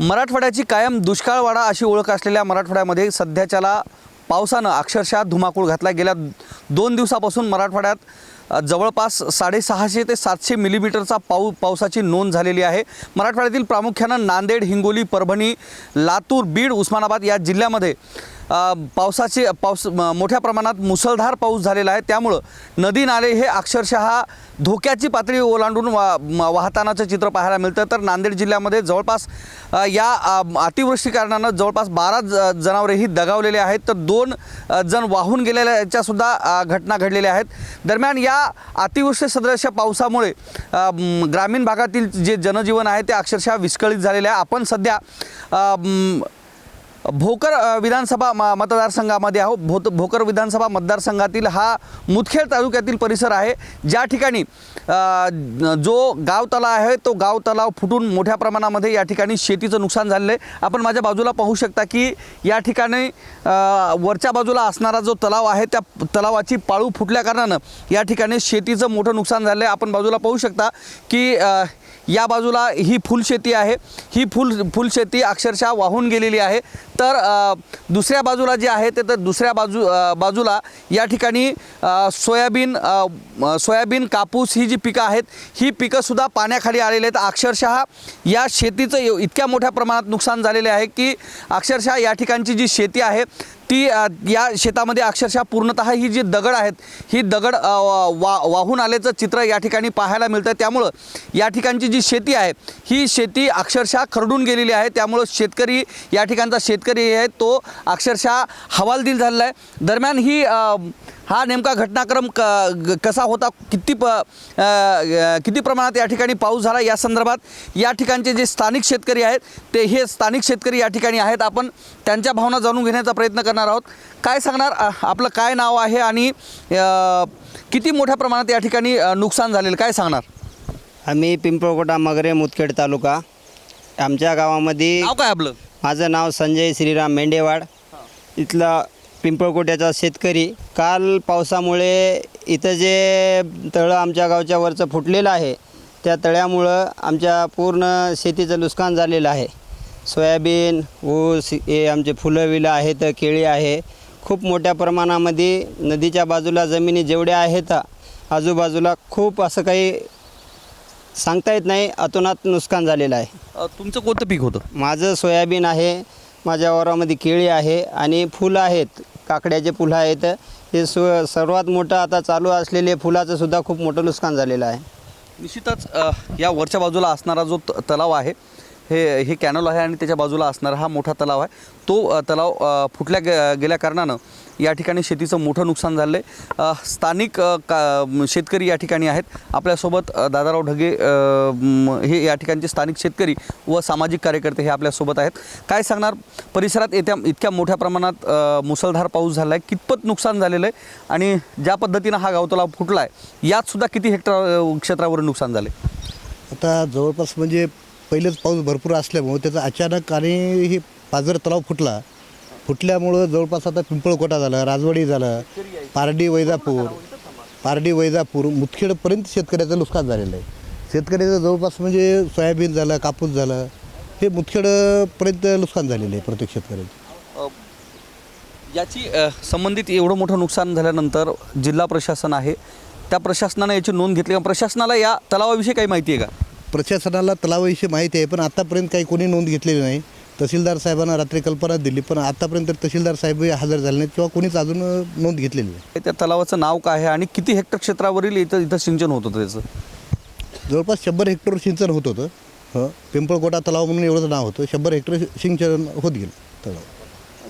मराठवाड्याची कायम दुष्काळवाडा अशी ओळख असलेल्या मराठवाड्यामध्ये सध्याच्याला पावसानं अक्षरशः धुमाकूळ घातला गेल्या दोन दिवसापासून मराठवाड्यात जवळपास साडेसहाशे ते सातशे मिलीमीटरचा पाऊ पावसाची नोंद झालेली आहे. मराठवाड्यातील प्रामुख्यानं नांदेड हिंगोली परभणी लातूर बीड उस्मानाबाद या जिल्ह्यामध्ये पावसाचे पाऊस म- मोठ्या प्रमाणात मुसळधार पाऊस झालेला आहे. त्यामुळं नदी नाले हे अक्षरशः धोक्याची पातळी ओलांडून वा वाहतानाचं चित्र पाहायला मिळतं. तर नांदेड जिल्ह्यामध्ये जवळपास या अतिवृष्टी कारणानं जवळपास बारा ज जनावरेही दगावलेले आहेत. तर दोन जण वाहून गेलेल्याच्या सुद्धा घटना घडलेल्या आहेत. दरम्यान या अतिवृष्टी सदृश पावसामुळे ग्रामीण भागातील जे जनजीवन आहे ते अक्षरशः विस्कळीत झालेले आहे. आपण सध्या भोकर विधानसभा म मतदारसंघामध्ये आहोत. भोत भोकर विधानसभा मतदारसंघातील हा मुदखेड तालुक्यातील परिसर आहे. ज्या ठिकाणी जो गाव तलाव आहे तो गाव तलाव फुटून मोठ्या प्रमाणामध्ये या ठिकाणी शेतीचं नुकसान झालेलं आहे. आपण माझ्या बाजूला पाहू शकता की या ठिकाणी वरच्या बाजूला असणारा जो तलाव आहे त्या तलावाची पाळू फुटल्याकारणानं या ठिकाणी शेतीचं मोठं नुकसान झालं आहे. आपण बाजूला पाहू शकता की या बाजूला ही फुलशेती आहे. ही फुल फुलशेती अक्षरशः वाहून गेलेली आहे. तर दुसऱ्या बाजूला जे आहे ते तर दुसऱ्या बाजू बाजूला या ठिकाणी सोयाबीन सोयाबीन कापूस ही जी पिकं आहेत ही पिकंसुद्धा पाण्याखाली आलेली आहेत. अक्षरशः या शेतीचं इतक्या मोठ्या प्रमाणात नुकसान झालेले आहे की अक्षरशः या ठिकाणची जी शेती आहे ती या शेतामध्ये अक्षरशः पूर्णतः ही जी दगड आहेत ही दगड वा वाहून आल्याचं चित्र या ठिकाणी पाहायला मिळतं त्यामुळं या ठिकाणची जी शेती आहे ही शेती अक्षरशः खरडून गेलेली आहे. त्यामुळं शेतकरी या ठिकाणचा शेतकरी आहे तो अक्षरशः हवालदिल झालेला आहे. दरम्यान ही हा नेमका घटनाक्रम क ग- कसा होता किती प किती प्रमाणात या ठिकाणी पाऊस झाला या संदर्भात या ठिकाणचे जे स्थानिक शेतकरी आहेत ते हे स्थानिक शेतकरी या ठिकाणी आहेत. आपण त्यांच्या भावना जाणून घेण्याचा प्रयत्न करणार आहोत. काय सांगणार? आपलं काय नाव आहे आणि किती मोठ्या प्रमाणात या ठिकाणी नुकसान झालेलं काय सांगणार? आम्ही पिंपळकोटा मगरे मुदखेड तालुका. आमच्या गावामध्ये नाव काय आपलं? माझं नाव संजय श्रीराम मेंढेवाड. इथला पिंपळकोट्याचा शेतकरी. काल पावसामुळे इथं जे तळं आमच्या गावच्या वरचं फुटलेलं आहे त्या तळ्यामुळं आमच्या पूर्ण शेतीचं नुकसान झालेलं आहे. सोयाबीन ऊस हे आमचे फुलं विलं आहेत केळी आहे. खूप मोठ्या प्रमाणामध्ये नदीच्या बाजूला जमिनी जेवढ्या आहेत आजूबाजूला खूप असं काही सांगता येत नाही. अतोनात नुकसान झालेलं आहे. तुमचं कोणतं पीक होतं? माझं सोयाबीन आहे. माझ्या वावरामध्ये केळी आहे आणि फुलं आहेत. काकड्याचे फुलं आहेत. हे सु सर्वात मोठं आता चालू असलेले फुलाचं सुद्धा खूप मोठं नुकसान झालेलं आहे. निश्चितच या वरच्या बाजूला असणारा जो त- तलाव आहे हे हे कॅनल आहे आणि त्याच्या बाजूला असणारा हा मोठा तलाव आहे. तो तलाव फुटल्या गे गेल्या कारणानं या ठिकाणी शेतीचं मोठं नुकसान झालं आहे स्थानिक का शेतकरी या ठिकाणी आहेत. आपल्यासोबत दादाराव ढगे हे या ठिकाणचे स्थानिक शेतकरी व सामाजिक कार्यकर्ते हे आपल्यासोबत आहेत. काय सांगणार? परिसरात येत्या इतक्या मोठ्या प्रमाणात मुसळधार पाऊस झाला आहे कितपत नुकसान झालेलं आहे? आणि ज्या पद्धतीनं हा गावतलाव फुटला आहे यातसुद्धा किती हेक्टर क्षेत्रावर नुकसान झाले आता जवळपास म्हणजे पहिलेच पाऊस भरपूर असल्यामुळं त्याचा अचानक आणि हे पाझर तलाव फुटला. फुटल्यामुळं जवळपास आता पिंपळकोटा झालं राजवाडी झालं पारडी वैजापूर पारडी वैजापूर मुतखेडपर्यंत शेतकऱ्याचं नुकसान झालेलं आहे. शेतकऱ्याचं जवळपास म्हणजे सोयाबीन झालं कापूस झालं हे मुतखेडपर्यंत नुकसान झालेलं आहे प्रत्येक शेतकऱ्याचं. याची अ, संबंधित एवढं मोठं नुकसान झाल्यानंतर जिल्हा प्रशासन आहे. त्या प्रशासनानं याची नोंद घेतली. का प्रशासनाला या तलावाविषयी काही माहिती आहे का? प्रशासनाला तलावाविषयी माहिती आहे पण आतापर्यंत काही कोणी नोंद घेतलेली नाही. तहसीलदार साहेबांना रात्री कल्पना दिली पण आतापर्यंत तहसीलदार साहेब हजर झाले नाहीत किंवा कोणीच अजून नोंद घेतलेली नाही. त्या तलावाचं नाव काय आहे आणि किती हेक्टर क्षेत्रावरील इथं इथं सिंचन होत होतं त्याचं? जवळपास शंभर हेक्टर सिंचन होत होतं. हं पिंपळकोटा तलाव म्हणून एवढंच नाव होतं. शंभर हेक्टर सिंचन होत गेलं तलाव.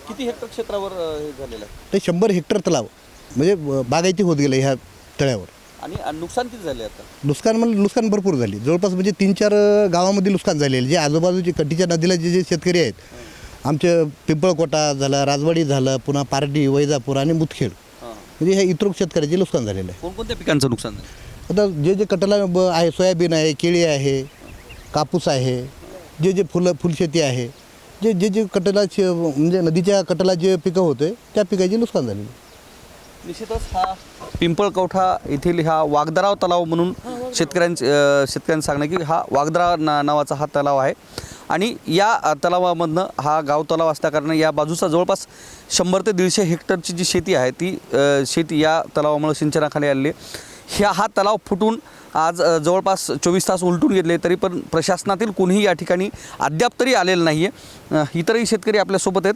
किती हेक्टर क्षेत्रावर हे झालेलं आहे? ते शंभर हेक्टर तलाव म्हणजे बागायती होत गेलं ह्या तळ्यावर. आणि नुकसान किती झाले आता? नुकसान म्हणजे नुकसान भरपूर झाली. जवळपास म्हणजे तीन चार गावामध्ये नुकसान झालेलं. जे आजूबाजूचे कटीच्या नदीला जे जे शेतकरी आहेत आमचे पिंपळकोटा झालं राजवाडी झालं पुन्हा पारडी वैजापूर आणि मुदखेड. हां. म्हणजे ह्या इतर शेतकऱ्याचे नुकसान झालेलं आहे. कोणकोणत्या पिकांचं नुकसान झालं? आता जे जे कटला ब आहे सोयाबीन आहे केळी आहे कापूस आहे जे जे फुलं फुलशेती आहे जे जे जे कटला म्हणजे नदीच्या कटला जे पिकं होते त्या पिकाचे नुकसान झालेले निश्चितच हा पिंपळकवठा येथील हा वागदराव तलाव म्हणून शेतकऱ्यांचे अ, शेतकऱ्यांचं सांगणं की हा वागदरा ना नावाचा हा तलाव आहे. आणि या तलावामधनं हा गाव तलाव असल्याकारणाने या बाजूचा जवळपास शंभर ते दीडशे हेक्टरची जी शेती आहे ती शेती या तलावामुळे सिंचनाखाली आलेली आहे. ह्या हा तलाव फुटून आज जवळपास चोवीस तास उलटून घेतले तरी पण प्रशासनातील कोणीही या ठिकाणी अद्याप तरी आलेलं नाही आहे इतरही शेतकरी आपल्यासोबत आहेत.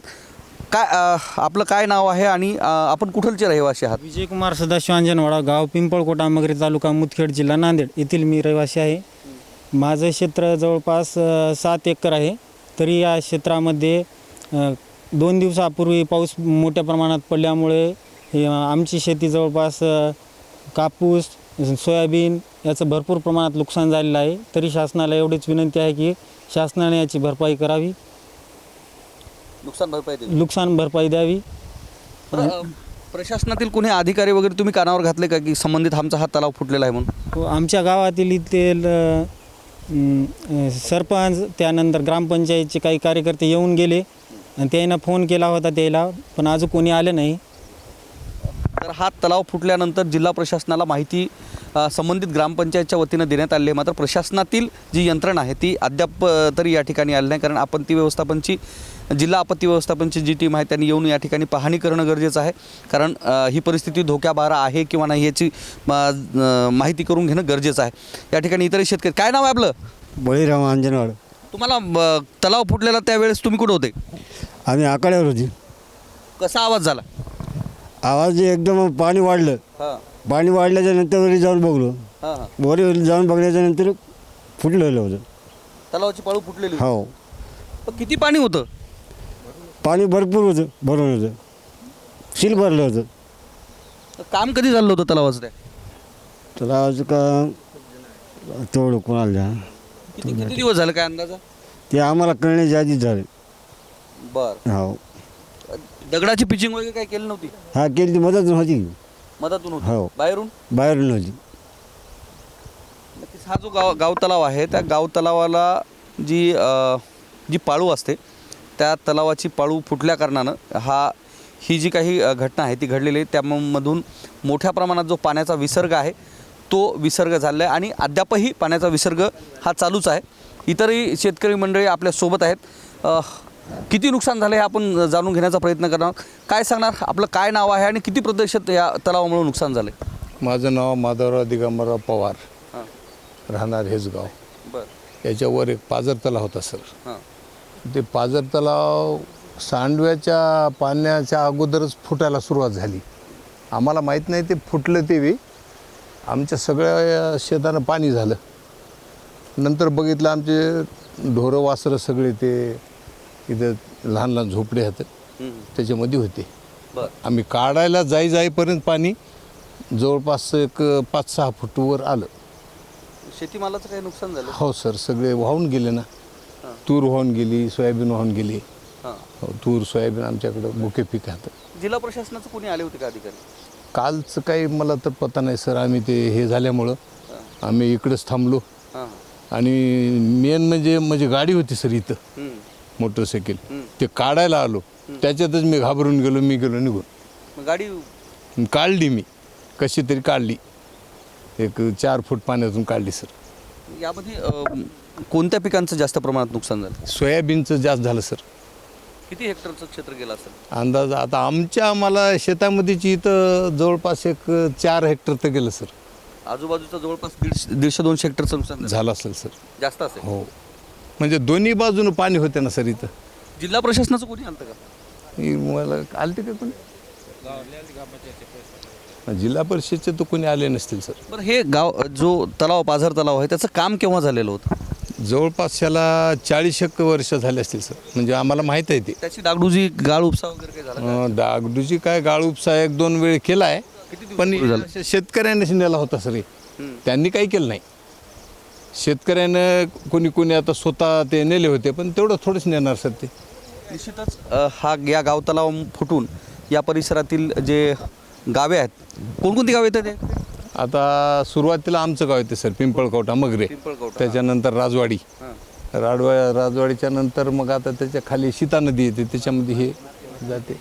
काय अ, आपलं काय नाव आहे आणि अ, आपण कुठलचे रहिवासी आहात? विजयकुमार सदाशिव अंजनवाडा गाव पिंपळकोटा मगरी तालुका मुदखेड जिल्हा नांदेड. येथील मी रहिवासी आहे. माझं क्षेत्र जवळपास अ, सात एकर आहे. तरी या क्षेत्रामध्ये अ, दोन दिवसापूर्वी पाऊस मोठ्या प्रमाणात पडल्यामुळे अ, आमची शेती जवळपास अ, कापूस सोयाबीन याचं भरपूर प्रमाणात नुकसान झालेलं आहे. तरी शासनाला एवढीच विनंती आहे की शासनाने याची भरपाई करावी. नुकसान भरपाई दिली. नुकसान भरपाई द्यावी. बरं, अ, प्रशासनातील कोणी अधिकारी वगैरे तुम्ही कानावर घातले का की संबंधित आमचा हा तलाव फुटलेला आहे म्हणून? हो, आमच्या गावातील अ, अ, सरपंच त्यानंतर ग्रामपंचायतचे काही कार्यकर्ते येऊन गेले आणि त्यांना फोन केला होता त्याला पण अजून कोणी आलं नाही. तर हा तलाव फुटल्यानंतर जिल्हा प्रशासनाला माहिती संबंधित ग्रामपंचायतच्या वतीनं देण्यात आली मात्र प्रशासनातील जी यंत्रणा आहे ती अद्याप तरी या ठिकाणी आली नाही. कारण आपत्ती व्यवस्थापनची जिल्हा आपत्ती व्यवस्थापनची जी टीम आहे त्यांनी येऊन या ठिकाणी पाहणी करणं गरजेचं आहे. कारण ही परिस्थिती धोक्याबारा आहे किंवा नाही याची माहिती करून घेणं गरजेचं आहे. या ठिकाणी इतरही शेतकरी काय नाव आहे आपलं? बळीराम अंजनवाड. तुम्हाला तलाव फुटलेला त्यावेळेस तुम्ही कुठं होते? आम्ही आकड्यावर होती कसा आवाज झाला? आवाज एकदम पाणी वाढलं. हां. पाणी वाढल्याच्या नंतर वरी जाऊन बघलो. हां हां. वरी जाऊन बघल्याच्या नंतर फुटलेलं होतं तलावाची पाळू फुटलेली. होती. हो. पण किती पाणी होतं? पाणी भरपूर होतं भरून होतं. सील भरलं होतं. तर काम कधी झालं होतं तलावाचं तर आज का तेवढं कोणाला द्या. किती किती दिवस झाले काय अंदाजा? ते आम्हाला कळण्याच्या आधीच झाले. बर. हो. दगडाची पिचिंग वगैरे काय केली नव्हती? हा केली ती मदत होती मधातून हो. होती बाहेरून? बाहेरून होती नक्कीच हा जो गाव गाव तलाव आहे त्या गाव तलावाला जी अ, जी पाळू असते त्या तलावाची पाळू फुटल्या कारणानं हा ही जी काही अ, घटना आहे ती घडलेली आहे. त्यामधून मोठ्या प्रमाणात जो पाण्याचा विसर्ग आहे तो विसर्ग झालेला आहे आणि अद्यापही पाण्याचा विसर्ग हा चालूच आहे. इतरही शेतकरी मंडळी आपल्यासोबत आहेत. अ, किती नुकसान झालं हे आपण जाणून घेण्याचा प्रयत्न करणार काय सांगणार? आपलं काय नाव आहे आणि किती प्रतिशत या तलावामुळे नुकसान झालं माझं नाव माधवराव दिगंबरराव पवार. राहणार हेचगाव बरं. याच्यावर एक पाझर तलाव होता सर. ते पाझर तलाव सांडव्याच्या पाण्याच्या अगोदरच फुटायला सुरुवात झाली. आम्हाला माहीत नाही ते फुटलं ते बी. आमच्या सगळ्या शेतानं पाणी झालं. नंतर बघितलं आमचे ढोरं वासरं सगळे ते इथं लहान लहान झोपडे हम्म. त्याच्यामध्ये होते. आम्ही काढायला जाई जाईपर्यंत पाणी जवळपास एक पाच सहा फूट वर आलं. शेतीमालाचं काही नुकसान झालं? हो सर. सगळे वाहून गेले ना. तूर वाहून गेली सोयाबीन वाहून गेली. हां. तूर सोयाबीन आमच्याकडं मुख्य पीक आहे जिल्हा प्रशासनाचं कोणी आले होते का अधिकारी? कालचं काही मला तर पता नाही सर. आम्ही ते हे झाल्यामुळं आम्ही इकडंच थांबलो. हां. आणि मेन म्हणजे म्हणजे गाडी होती सर इथं. हम्म. मोटरसायकल. ते काढायला आलो. त्याच्यातच मी घाबरून गेलो मी गेलो निघून. मग गाडी काढली मी. कशी तरी काढली. एक चार फूट पाण्यातून काढली सर. यामध्ये अं, कोणत्या पिकांचं जास्त प्रमाणात नुकसान झालं? सोयाबीनचं जास्त झालं सर. किती हेक्टरचं क्षेत्र गेलं असेल? अंदाज आता आमच्या आम्हाला शेतामध्येची इथं जवळपास एक चार हेक्टर तर गेलं सर. आजूबाजूचं जवळपास दीडशे दीडशे दोनशे हेक्टरचं नुकसान झालं. झालं असेल सर. जास्त असेल. हो. म्हणजे दोन्ही बाजूनं पाणी होते ना सर इथं. जिल्हा प्रशासनाचं कोणी आलं का? हे मला आलते का कोणी? जिल्हा परिषदचे तर कोणी आले नसतील सर. बरं हे गाव जो तलाव पाझर तलाव आहे त्याचं काम केव्हा झालेलं होतं? जवळपास याला चाळीस एक वर्ष झाले असतील सर. म्हणजे आम्हाला माहीत आहे ते. त्याची डागडुजी गाळ उपसा वगैरे काही झाला? अं, डागडूची काय गाळ उपसा एक दोन वेळ केला आहे पण शेतकऱ्यांनीच नेला होता सर हे. त्यांनी काही केलं नाही. शेतकऱ्यानं कोणी कोणी आता स्वतः ते नेले होते पण तेवढं थोडंच नेणार सर ते. निश्चितच अ, हा या गाव तलाव फुटून या परिसरातील जे गावे आहेत कोणकोणती गावे येतात ते? आता सुरुवातीला आमचं गाव येते सर पिंपळकवटा मगरे. पिंपळकवठा, त्याच्यानंतर राजवाडी. राडवा राजवाडीच्या नंतर मग आता त्याच्याखाली सीता नदी येते त्याच्यामध्ये हे जाते.